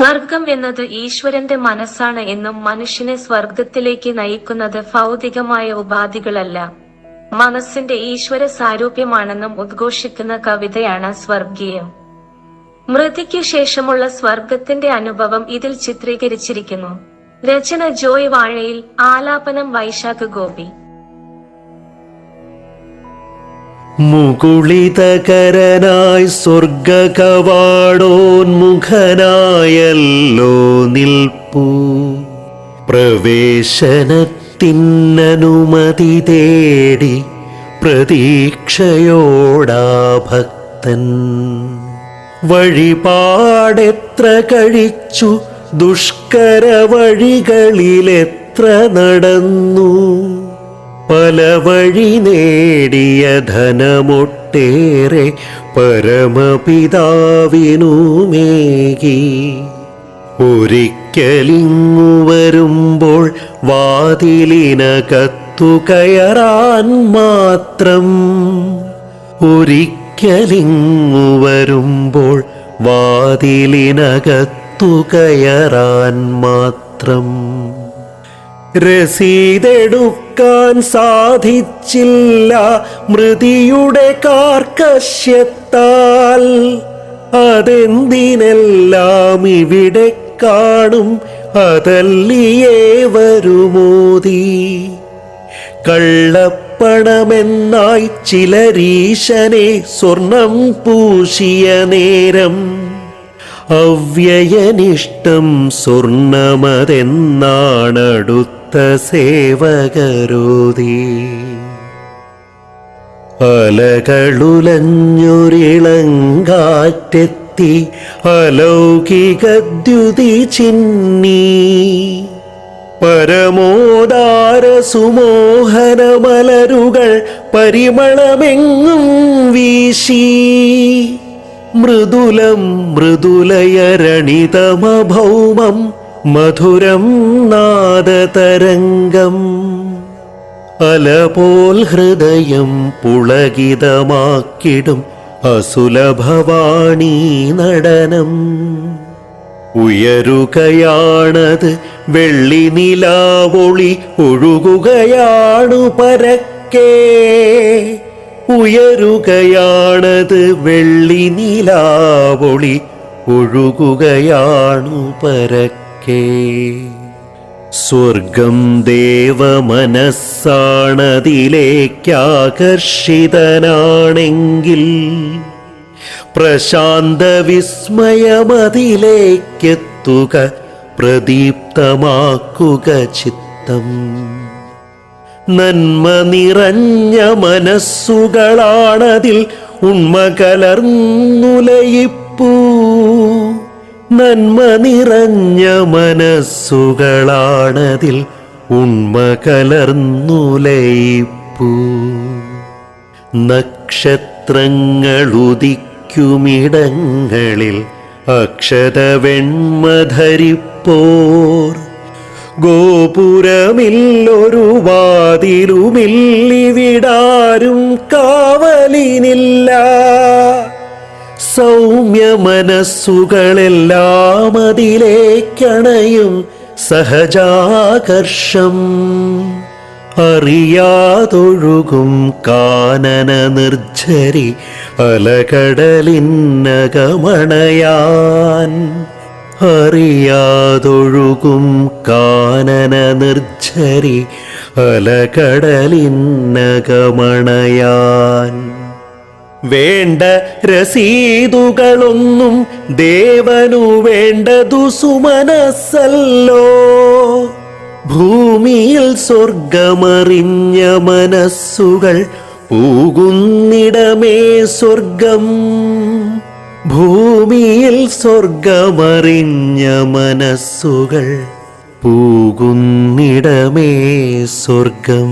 സ്വർഗം എന്നത് ഈശ്വരന്റെ മനസ്സാണ് എന്നും മനുഷ്യനെ സ്വർഗത്തിലേക്ക് നയിക്കുന്നത് ഭൗതികമായ ഉപാധികളല്ല. മനസ്സിന്റെ ഈശ്വര സാരൂപ്യമാണെന്നും ഉദ്ഘോഷിക്കുന്ന കവിതയാണ് സ്വർഗീയം. മൃതിക്കു ശേഷമുള്ള സ്വർഗത്തിന്റെ അനുഭവം ഇതിൽ ചിത്രീകരിച്ചിരിക്കുന്നു. രചന ജോയ് വാഴയിൽ ആലാപനം വൈശാഖ് ഗോപി. മുകുളിതകരനായി സ്വർഗകവാടോന്മുഖനായല്ലോ നിൽപ്പൂ. പ്രവേശനത്തിനനുമതി തേടി പ്രതീക്ഷയോടാ ഭക്തൻ. വഴിപാടെത്ര കഴിച്ചു ദുഷ്കര വഴികളിലെത്ര നടന്നു. പല വഴി നേടിയ ധനമൊട്ടേറെ പരമപിതാവിനുമേകി. ഒരിക്കലിങ്ങു വരുമ്പോൾ വാതിലിനകത്തു കയറാൻ മാത്രം. ഒരിക്കലിങ്ങു വരുമ്പോൾ വാതിലിനകത്തു കയറാൻ മാത്രം. രസീതെടുക്കാൻ സാധിച്ചില്ല മൃതിയുടെ കാർക്കശ്യത്താൽ. അതെന്തിനെല്ലാം ഇവിടെ കാണും? അതല്ലിയേ വരുമോതി കള്ളപ്പണമെന്നായി ചിലരീശനെ സ്വർണം പൂശിയ നേരം. അവ്യയനിഷ്ടം സ്വർണമതെന്നാണടുത്ത സേവകരോതി. അലകളുലഞ്ഞൊരിളങ്കാറ്റെത്തി അലൗകികദ്യുതി ചിന്നി. പരമോദാര സുമോഹനമലരുകൾ പരിമളമെങ്ങും വീശി. മൃദുലം മൃദുലയരണിതമഭൗമം മധുരം നാദതരംഗം അലപോൽ ഹൃദയം പുളകിതമാക്കിടും അസുലഭവാണീ നടനം. ഉയരുകയാണത് വെള്ളി നിലാവൊളി ഒഴുകുകയാണു പരക്കേ. ഉയരുകയാണത് വെള്ളി നിലാവൊളി ഒഴുകുകയാണു പരക്കേ. സ്വർഗം ദേവമനസ്സാണതിലേക്കാകർഷിതനാണെങ്കിൽ പ്രശാന്ത വിസ്മയമതിലേക്കെത്തുക പ്രദീപ്തമാക്കുക ചിത്തം. നന്മ നിറഞ്ഞ മനസ്സുകളാണതിൽ ഉണ്മ കലർന്നുലയിപ്പൂ നന്മ നിറഞ്ഞ മനസ്സുകളാണതിൽ ഉണ്മ കലർന്നുലയിപ്പൂ നക്ഷത്രങ്ങളുദിക്കുമിടങ്ങളിൽ അക്ഷത വെണ്മധരിപ്പോർ ഗോപുരമില്ലൊരു വാതിലുമില്ലിവിടാരും കാവലിനില്ല. സൗമ്യ മനസ്സുകളെല്ലാം അതിലേക്കണയും സഹജാകർഷം. അറിയാതൊഴുകും കാനന നിർജരി അലകടലിന്നകമണയാൻ. അറിയാതൊഴുകും കാനന നിർജരി അലകടലിന്നകമണയാൻ. വേണ്ട രസീതുകളൊന്നും ദേവനു വേണ്ടതു സുമനസ്സല്ലോ. ഭൂമിയിൽ സ്വർഗമറിഞ്ഞ മനസ്സുകൾ പൂകുന്നിടമേ സ്വർഗം. ഭൂമിയിൽ സ്വർഗമറിഞ്ഞ മനസ്സുകൾ പൂകുന്നിടമേ സ്വർഗം.